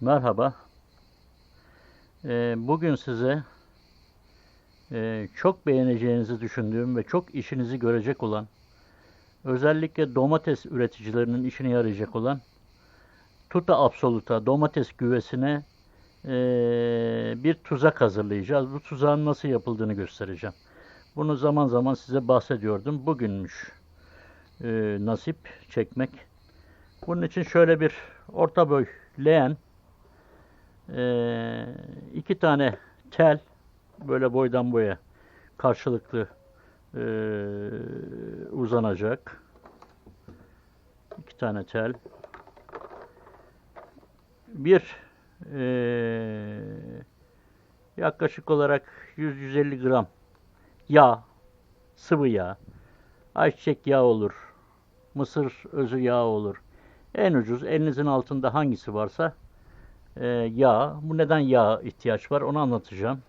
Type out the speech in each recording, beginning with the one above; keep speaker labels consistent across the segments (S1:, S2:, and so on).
S1: Merhaba. Ee, bugün size e, çok beğeneceğinizi düşündüğüm ve çok işinizi görecek olan, özellikle domates üreticilerinin işine yarayacak olan Tuta Absoluta domates güvesine e, bir tuzak hazırlayacağız. Bu tuzağın nasıl yapıldığını göstereceğim. Bunu zaman zaman size bahsediyordum. Bugünmüş e, nasip çekmek. Bunun için şöyle bir orta boy leğen, ee, iki tane tel böyle boydan boya karşılıklı ee, uzanacak. İki tane tel. Bir ee, yaklaşık olarak 100-150 gram yağ, sıvı yağ, ayçiçek yağı olur, mısır özü yağı olur. En ucuz elinizin altında hangisi varsa e, yağ. Bu neden yağ ihtiyaç var onu anlatacağım.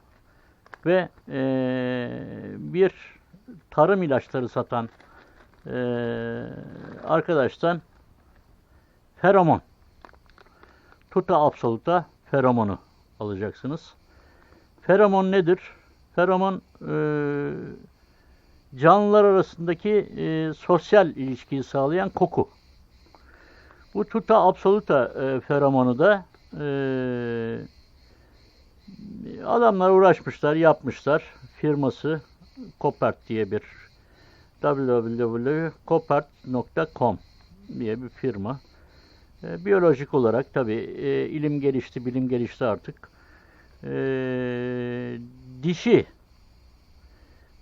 S1: Ve e, bir tarım ilaçları satan e, arkadaştan feromon. Tuta Absoluta feromonu alacaksınız. Feromon nedir? Feromon e, canlılar arasındaki e, sosyal ilişkiyi sağlayan koku. Bu Tuta Absoluta e, feromonu da e, adamlar uğraşmışlar, yapmışlar. Firması Copert diye bir www.copert.com diye bir firma. E, biyolojik olarak tabi e, ilim gelişti, bilim gelişti artık. E, dişi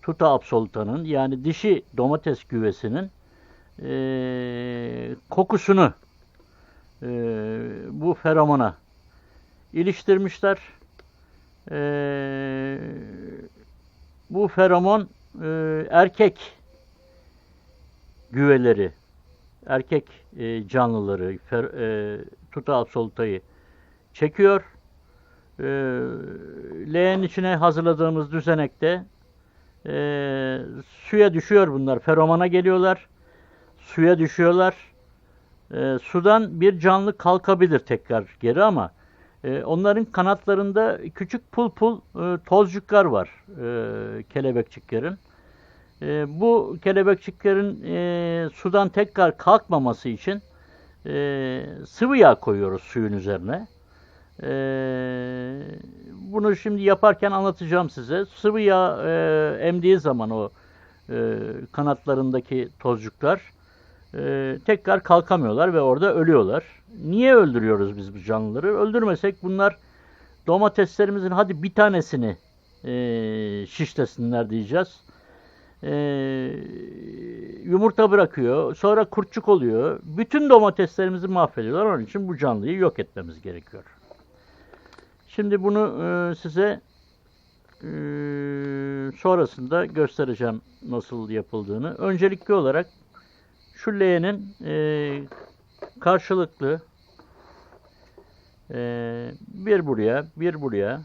S1: Tuta Absoluta'nın yani dişi domates güvesinin e, kokusunu e, bu feromona iliştirmişler. E, bu feromon e, erkek güveleri, erkek e, canlıları, e, tuta absolutayı çekiyor. E, leğen içine hazırladığımız düzenekte e, suya düşüyor bunlar. Feromona geliyorlar. Suya düşüyorlar. E, sudan bir canlı kalkabilir tekrar geri ama e, onların kanatlarında küçük pul pul e, tozcuklar var e, kelebekçiklerin. E, bu kelebekçiklerin sudan tekrar kalkmaması için sıvı yağ koyuyoruz suyun üzerine. Bunu şimdi yaparken anlatacağım size. Sıvı yağ emdiği zaman o kanatlarındaki tozcuklar e, tekrar kalkamıyorlar ve orada ölüyorlar. Niye öldürüyoruz biz bu canlıları? Öldürmesek bunlar domateslerimizin hadi bir tanesini e, şişlesinler diyeceğiz. E, yumurta bırakıyor, sonra kurtçuk oluyor. Bütün domateslerimizi mahvediyorlar. Onun için bu canlıyı yok etmemiz gerekiyor. Şimdi bunu e, size e, sonrasında göstereceğim nasıl yapıldığını. Öncelikli olarak şu leğenin e, karşılıklı e, bir buraya, bir buraya,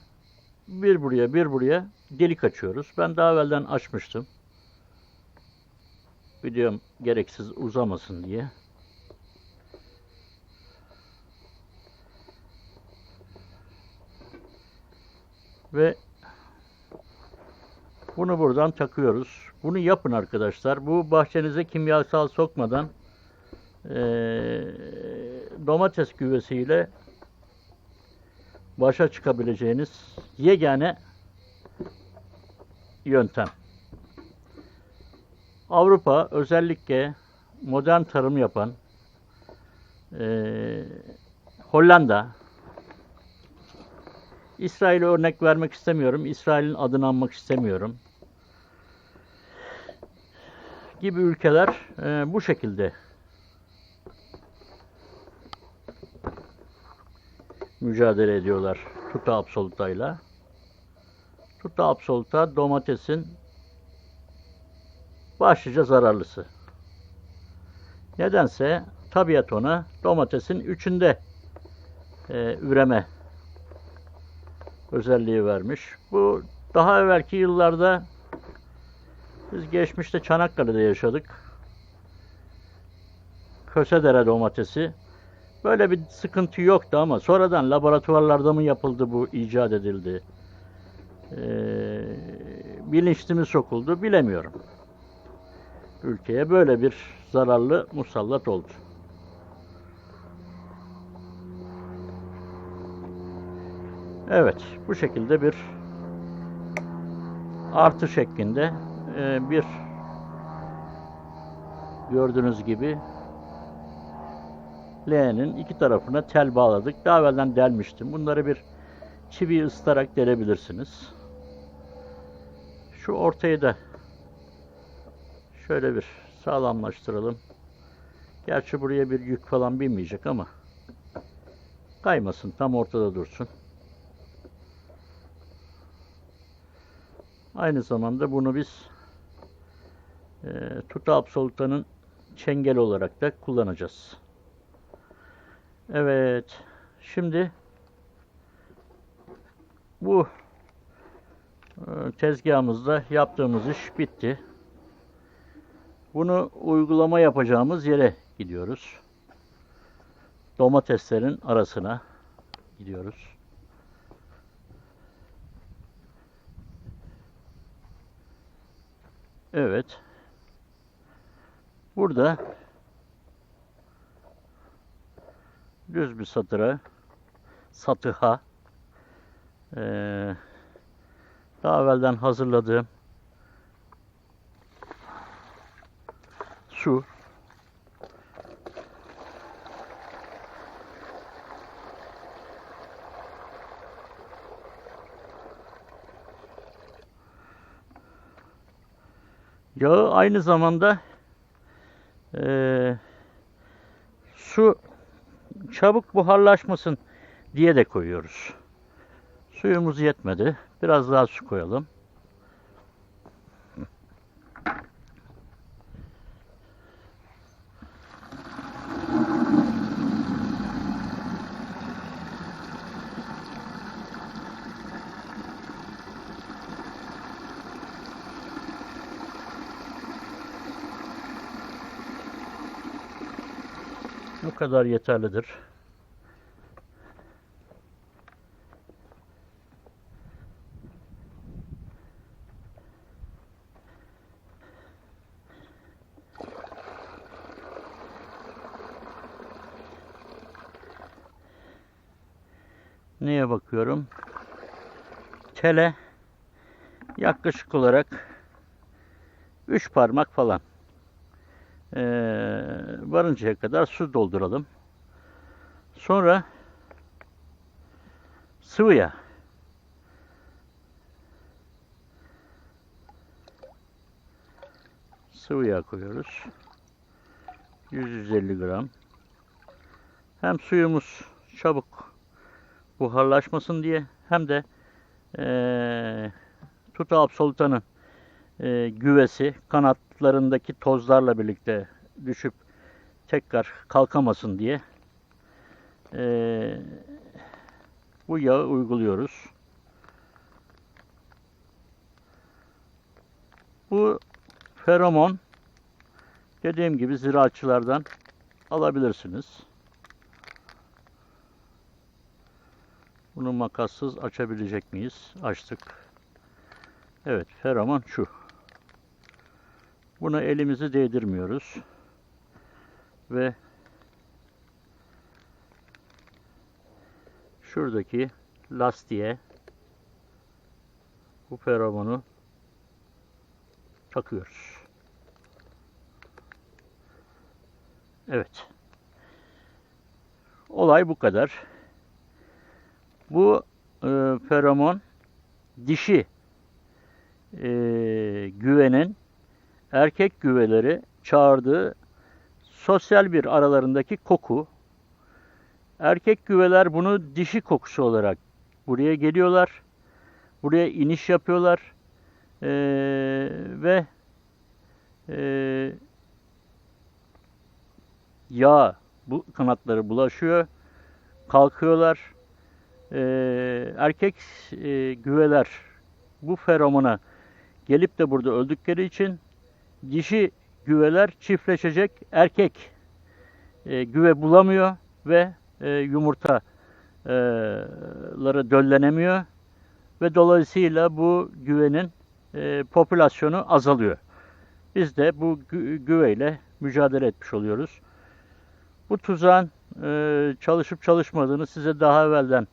S1: bir buraya, bir buraya delik açıyoruz. Ben daha evvelden açmıştım. Videom gereksiz uzamasın diye. Ve bunu buradan takıyoruz. Bunu yapın arkadaşlar. Bu bahçenize kimyasal sokmadan e, domates güvesiyle başa çıkabileceğiniz yegane yöntem. Avrupa özellikle modern tarım yapan e, Hollanda, İsrail'e örnek vermek istemiyorum. İsrail'in adını anmak istemiyorum. Gibi ülkeler e, bu şekilde mücadele ediyorlar Tuta Absoluta'yla. Tuta Absoluta domatesin başlıca zararlısı. Nedense tabiat ona domatesin üçünde e, üreme özelliği vermiş. Bu daha evvelki yıllarda biz geçmişte Çanakkale'de yaşadık. Kösedere domatesi Böyle bir sıkıntı yoktu ama sonradan laboratuvarlarda mı yapıldı bu icat edildi? Ee, bilinçli mi sokuldu bilemiyorum. Ülkeye böyle bir zararlı musallat oldu. Evet, bu şekilde bir artı şeklinde bir gördüğünüz gibi L'nin iki tarafına tel bağladık. Daha evvelden delmiştim. Bunları bir çivi ısıtarak delebilirsiniz. Şu ortayı da şöyle bir sağlamlaştıralım. Gerçi buraya bir yük falan binmeyecek ama kaymasın. Tam ortada dursun. Aynı zamanda bunu biz e, tuta absolutanın çengel olarak da kullanacağız. Evet. Şimdi bu e, tezgahımızda yaptığımız iş bitti. Bunu uygulama yapacağımız yere gidiyoruz. Domateslerin arasına gidiyoruz. Evet. Burada düz bir satıra satıha eee, daha evvelden hazırladığım su Yağı aynı zamanda eee, su çabuk buharlaşmasın diye de koyuyoruz. Suyumuz yetmedi. Biraz daha su koyalım. Bu kadar yeterlidir. Neye bakıyorum? Tele yaklaşık olarak 3 parmak falan. Ee, varıncaya kadar su dolduralım. Sonra sıvı yağ. Sıvı yağ koyuyoruz. 100-150 gram. Hem suyumuz çabuk buharlaşmasın diye hem de eee tuta absolutanın eee, güvesi kanatlarındaki tozlarla birlikte düşüp tekrar kalkamasın diye eee, bu yağı uyguluyoruz. Bu feromon dediğim gibi ziraatçılardan alabilirsiniz. Bunu makassız açabilecek miyiz? Açtık. Evet, feromon şu. Buna elimizi değdirmiyoruz. Ve şuradaki lastiğe bu feromonu takıyoruz. Evet. Olay bu kadar. Bu e, feromon dişi e, güvenin erkek güveleri çağırdığı sosyal bir aralarındaki koku. Erkek güveler bunu dişi kokusu olarak buraya geliyorlar. Buraya iniş yapıyorlar. E, ve e, yağ bu kanatları bulaşıyor. Kalkıyorlar. Ee, erkek e, güveler bu feromona gelip de burada öldükleri için dişi güveler çiftleşecek erkek e, güve bulamıyor ve e, yumurtaları döllenemiyor ve dolayısıyla bu güvenin e, popülasyonu azalıyor. Biz de bu gü- güveyle mücadele etmiş oluyoruz. Bu tuzağın e, çalışıp çalışmadığını size daha evvelden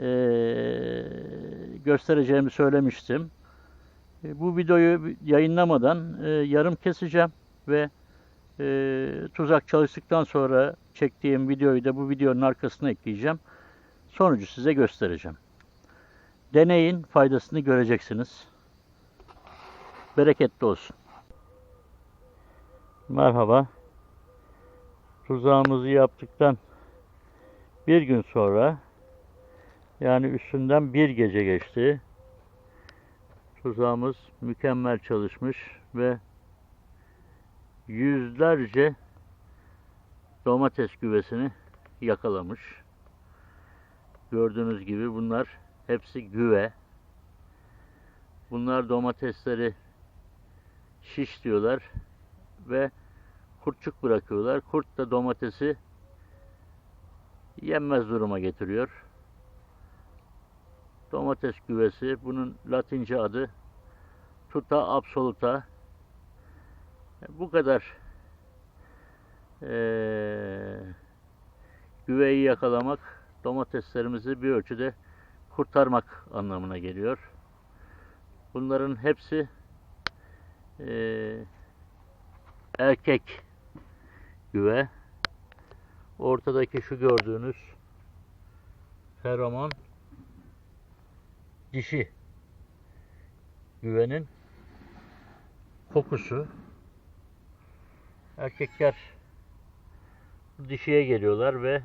S1: e, göstereceğimi söylemiştim. E, bu videoyu yayınlamadan e, yarım keseceğim ve e, tuzak çalıştıktan sonra çektiğim videoyu da bu videonun arkasına ekleyeceğim. Sonucu size göstereceğim. Deneyin, faydasını göreceksiniz. Bereketli olsun. Merhaba. Tuzağımızı yaptıktan bir gün sonra yani üstünden bir gece geçti. Tuzağımız mükemmel çalışmış ve yüzlerce domates güvesini yakalamış. Gördüğünüz gibi bunlar hepsi güve. Bunlar domatesleri şiş diyorlar ve kurtçuk bırakıyorlar. Kurt da domatesi yenmez duruma getiriyor. Domates güvesi bunun latince adı Tuta absoluta. Bu kadar eee güveyi yakalamak domateslerimizi bir ölçüde kurtarmak anlamına geliyor. Bunların hepsi eee, erkek güve. Ortadaki şu gördüğünüz feromon dişi güvenin kokusu. Erkekler dişiye geliyorlar ve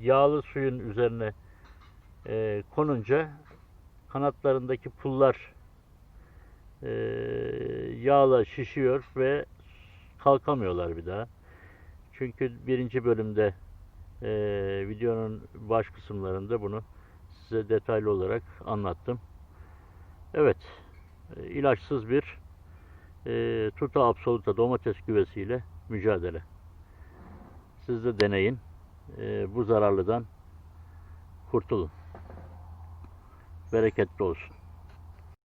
S1: yağlı suyun üzerine e, konunca kanatlarındaki pullar e, yağla şişiyor ve kalkamıyorlar bir daha. Çünkü birinci bölümde e, videonun baş kısımlarında bunu size detaylı olarak anlattım. Evet, e, ilaçsız bir e, tuta absoluta domates güvesiyle mücadele. Siz de deneyin. E, bu zararlıdan kurtulun. Bereketli olsun.